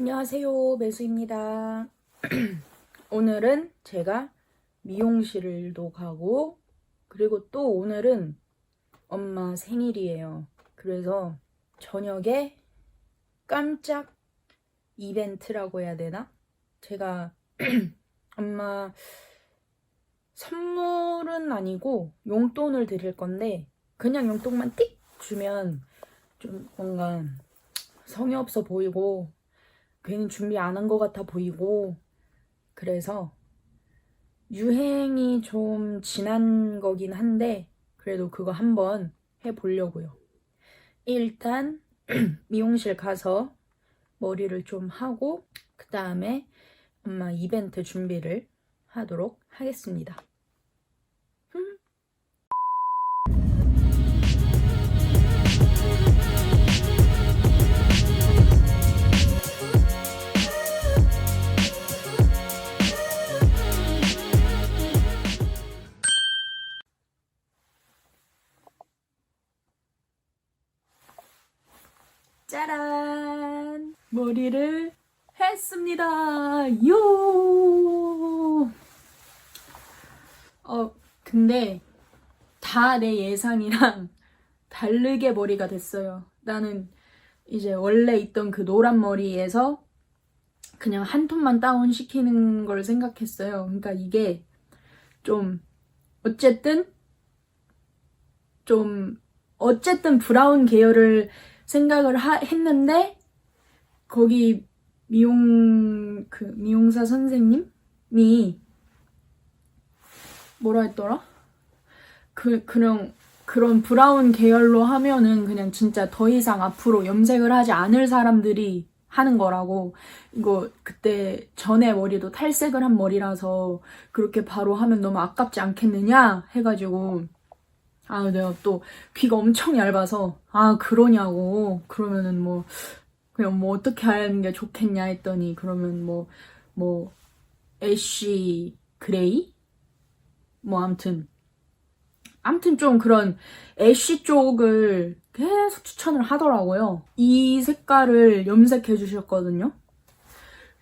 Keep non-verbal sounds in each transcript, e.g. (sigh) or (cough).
안녕하세요. 매수입니다. (clears throat) 오늘은 제가 미용실도 가고, 그리고 또 오늘은 엄마 생일이에요. 그래서 저녁에 깜짝 이벤트라고 해야 되나? 제가 (clears throat) 엄마 선물은 아니고 용돈을 드릴 건데, 그냥 용돈만 띡 주면 좀 뭔가 성의 없어 보이고, 괜히 준비 안 한 것 같아 보이고 그래서 유행이 좀 지난 거긴 한데 그래도 그거 한번 해보려고요. 일단 (clears throat) 미용실 가서 머리를 좀 하고 그 다음에 엄마 이벤트 준비를 하도록 하겠습니다. 머리를 했습니다. 요! 어, 근데 다 내 예상이랑 (laughs) 다르게 머리가 됐어요. 나는 이제 원래 있던 그 노란 머리에서 그냥 한 톤만 다운 시키는 걸 생각했어요. 그러니까 이게 좀 어쨌든 좀 어쨌든 브라운 계열을 생각을 하- 했는데 거기 미용 그 미용사 선생님이 뭐라 했더라? 그 그냥 그런 브라운 계열로 하면은 그냥 진짜 더 이상 앞으로 염색을 하지 않을 사람들이 하는 거라고 이거 그때 전에 머리도 탈색을 한 머리라서 그렇게 바로 하면 너무 아깝지 않겠느냐 해가지고 아, 내가 또 귀가 엄청 얇아서, 아, 그러냐고. 그러면은 뭐, 그냥 뭐 어떻게 하는 게 좋겠냐 했더니, 그러면 뭐, 뭐, 애쉬 그레이? 뭐, 암튼. 암튼 좀 그런 애쉬 쪽을 계속 추천을 하더라고요. 이 색깔을 염색해 주셨거든요.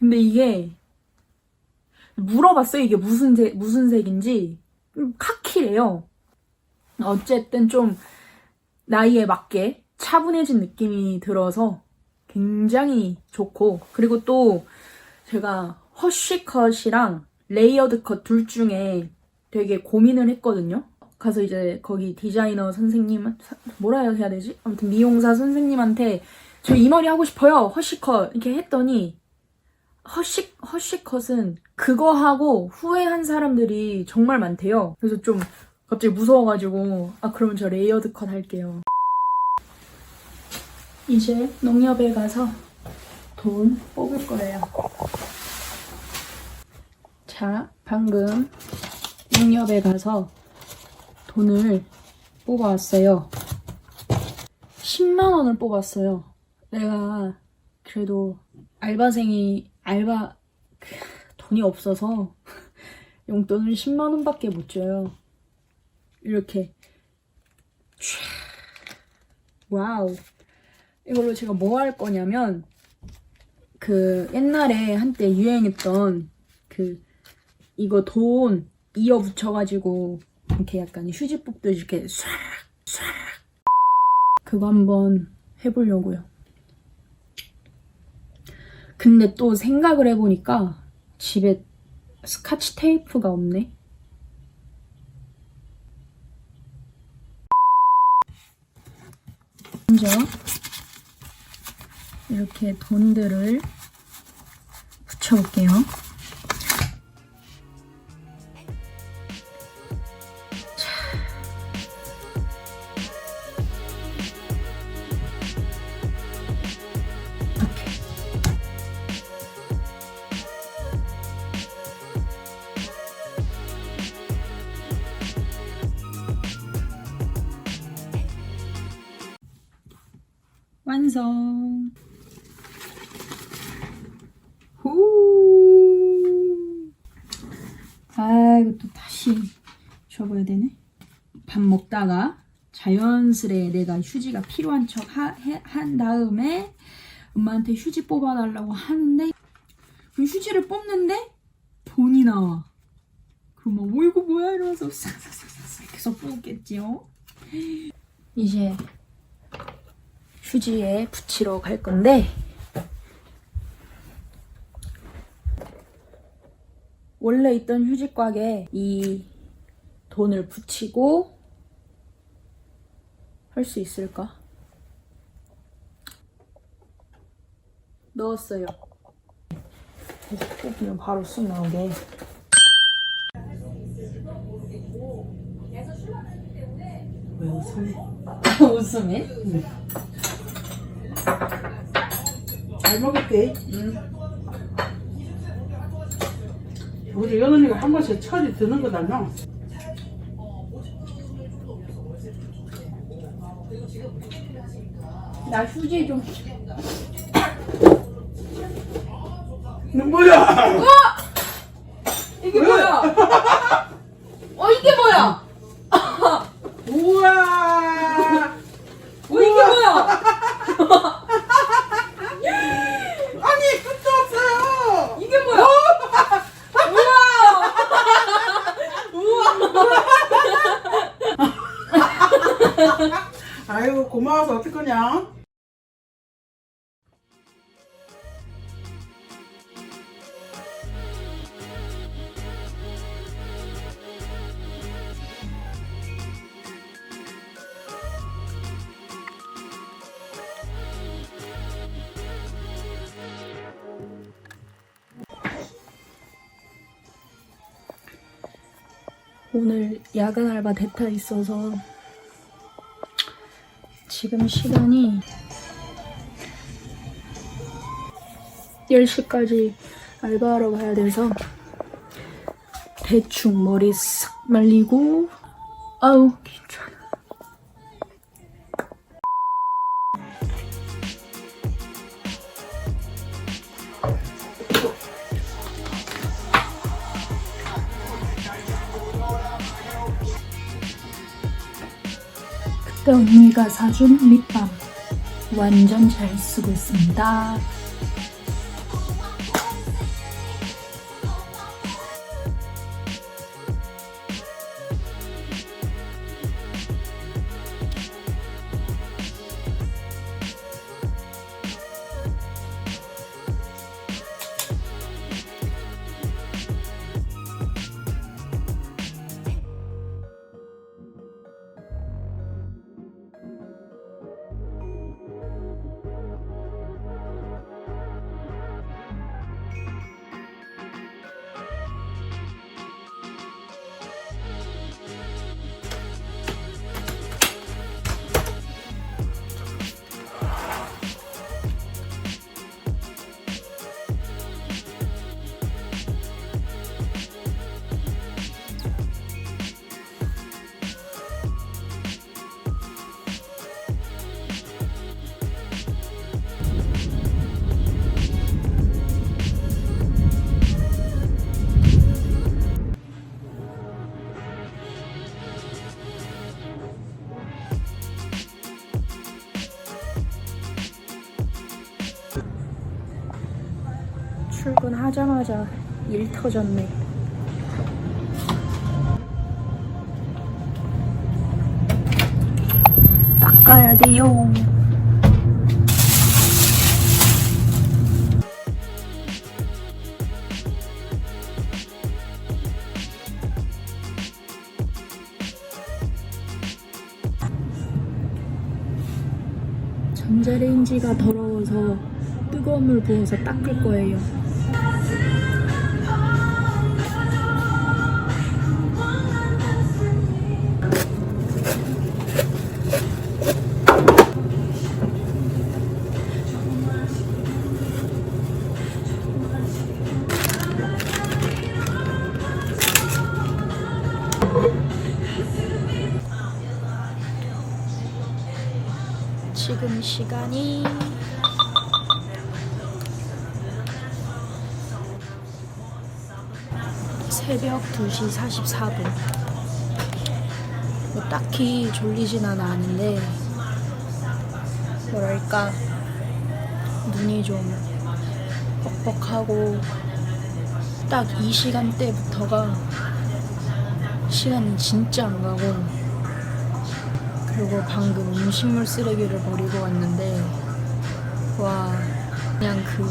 근데 이게, 물어봤어요. 이게 무슨 색, 무슨 색인지. 음, 카키래요. 어쨌든 좀 나이에 맞게 차분해진 느낌이 들어서 굉장히 좋고 그리고 또 제가 허쉬 컷이랑 레이어드 컷 둘 중에 되게 고민을 했거든요. 가서 이제 거기 디자이너 선생님 뭐라 해야 되지? 아무튼 미용사 선생님한테 저 이 머리 하고 싶어요. 허쉬 컷 이렇게 했더니 허쉬 허쉬 컷은 그거 하고 후회한 사람들이 정말 많대요. 그래서 좀 갑자기 무서워가지고 아 그러면 저 레이어드 컷 할게요. 이제 농협에 가서 돈 뽑을 거예요. 자, 방금 농협에 가서 돈을 뽑아왔어요. 10만 원을 뽑았어요. 내가 그래도 알바생이 알바 그, 돈이 없어서 (laughs) 용돈을 10만 원밖에 못 줘요. 이렇게 촤. 와우 이걸로 제가 뭐 할 거냐면 그 옛날에 한때 유행했던 그 이거 돈 이어 붙여가지고 이렇게 약간 휴지 뽑듯이 이렇게 쏴 쏴. 그거 한번 해보려고요. 근데 또 생각을 해보니까 집에 스카치 테이프가 없네. 먼저 이렇게 돈들을 붙여볼게요. 완성. 후. 아, 이것도 다 시 접어야 되네. 밥 먹다가 자연스레 내가 휴지가 필요한 척한 다음에 엄마한테 휴지 뽑아달라고 하는데 그 휴지를 뽑는데 돈이 나와. 그럼 막, 어, 이거 뭐야? 이러면서 싹싹싹싹 계속 뽑겠지요. 이제 휴지에 붙이러 갈 건데 원래 있던 휴지곽에 이 돈을 붙이고 할 수 있을까? 넣었어요. 그래서 뽑으면 바로 쑥 나오게. 왜 (laughs) 웃음이? 웃음이? 잘 먹을게. 우리 연언니가 한 번씩 철이 드는 거 닮아. 나 휴지 좀. 너 뭐야? 이게 뭐야? 어 이게 뭐야? 우와! 어 이게 뭐야? 아니, 끝도 없어요! 이게 뭐야? 아이고, 고마워서 어떡하냐? 오늘 야간 알바 대타 있어서 지금 시간이 10시까지 알바하러 가야 돼서 대충 머리 싹 말리고 아우 괜찮아 언니가 사준 립밤 완전 잘 쓰고 있습니다. 출근하자마자 일 터졌네. 닦아야 돼요. 전자레인지가 더러워서 뜨거운 물 부어서 닦을 거예요. 시간이 새벽 2시 44분. 뭐 딱히 졸리진 않았는데 뭐랄까 눈이 좀 뻑뻑하고 딱 이 시간대부터가 시간이 진짜 안 가고 그리고 방금 음식물 쓰레기를 버리고 왔는데 와 그냥 그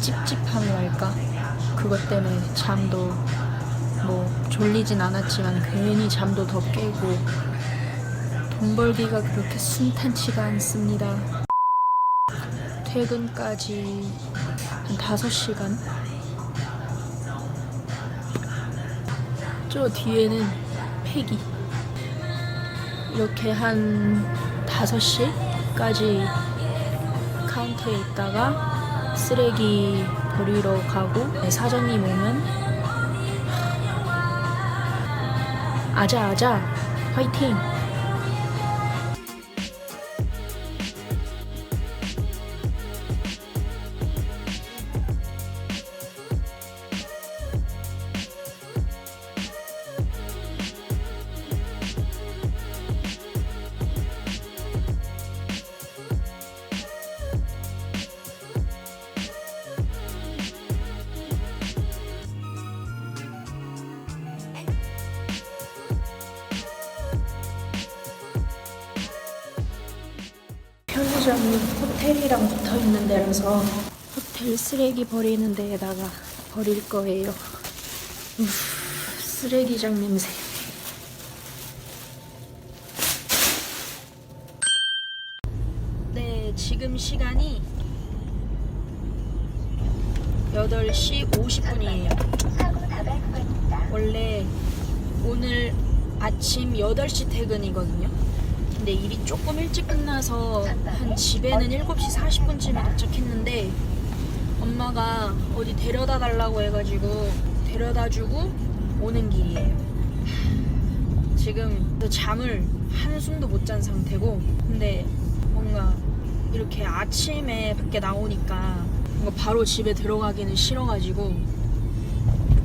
찝찝함이랄까 그것 때문에 잠도 뭐 졸리진 않았지만 괜히 잠도 더 깨고 돈 벌기가 그렇게 순탄치가 않습니다. 퇴근까지 한 5시간? 저 뒤에는 폐기. 이렇게 한 5시까지 카운터에 있다가 쓰레기 버리러 가고 네, 사장님 오면 아자 아자 화이팅! 편의점이 호텔이랑 붙어 있는 데라서 호텔 쓰레기 버리는 데에다가 버릴 거예요. 우, 쓰레기장 냄새. 네, 지금 시간이 8시 50분이에요. 원래 오늘 아침 8시 퇴근이거든요. 근데 일이 조금 일찍 끝나서 한 집에는 7시 40분쯤에 도착했는데 엄마가 어디 데려다 달라고 해가지고 데려다 주고 오는 길이에요. 지금 잠을 한숨도 못 잔 상태고 근데 뭔가 이렇게 아침에 밖에 나오니까 뭔가 바로 집에 들어가기는 싫어가지고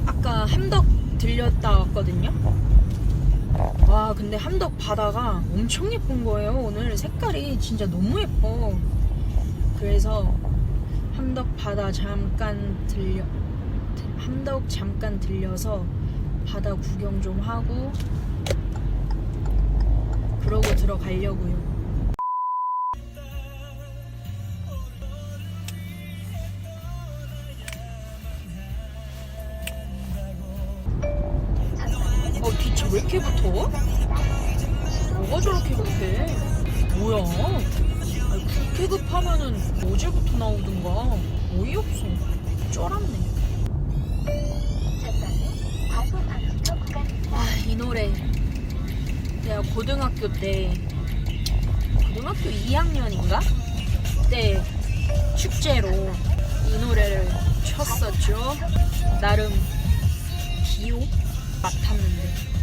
아까 함덕 들렸다 왔거든요. 와 근데 함덕 바다가 엄청 예쁜 거예요. 오늘 색깔이 진짜 너무 예뻐. 그래서 함덕 바다 잠깐 들려 함덕 잠깐 들려서 바다 구경 좀 하고 그러고 들어가려고요 왜 이렇게 붙어? 뭐가 저렇게 급해? 뭐야? 아니, 그렇게 급하면은 어제부터 나오든가 어이없어 쫄았네 아 이 노래 내가 고등학교 때 고등학교 2학년인가? 그때 축제로 이 노래를 췄었죠 나름 기호 맡았는데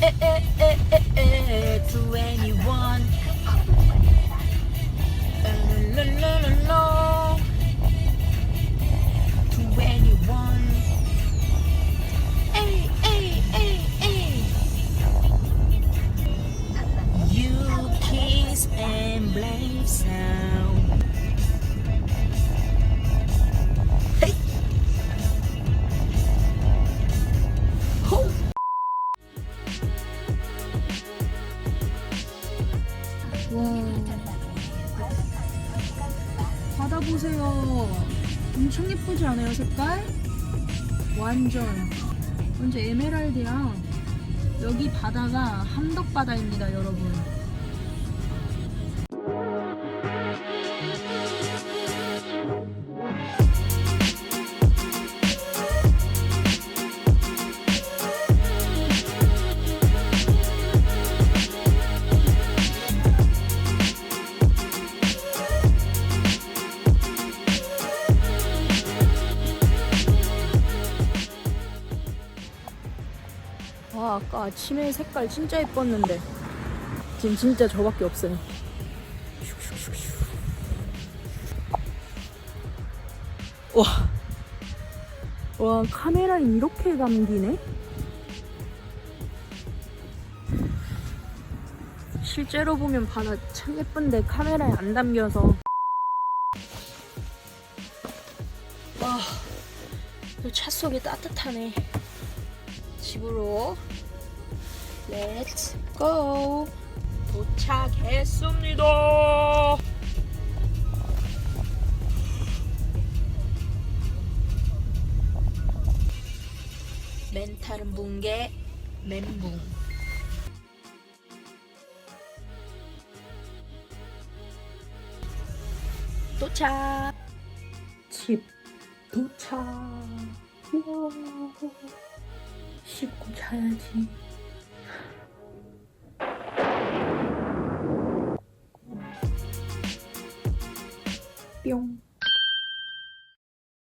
에에에에에에에 to anyone 랄랄랄랄라 to anyone 에이 에이 에이 에이 You kiss and blame sound 예쁘지 않아요, 색깔? 완전. 완전 에메랄드야. 여기 바다가 함덕 바다입니다, 여러분. 아침에 색깔 진짜 예뻤는데. 지금 진짜 저밖에 없어요. 와, 와 카메라에 이렇게 감기네? 실제로 보면 바다 참 예쁜데 카메라에 안 담겨서. 와, 차 속이 따뜻하네. 집으로 렛츠 고 도착했습니다. 멘탈은 붕괴 멘붕. 도착. 집 도착. 우와. 씻고 자야지 뿅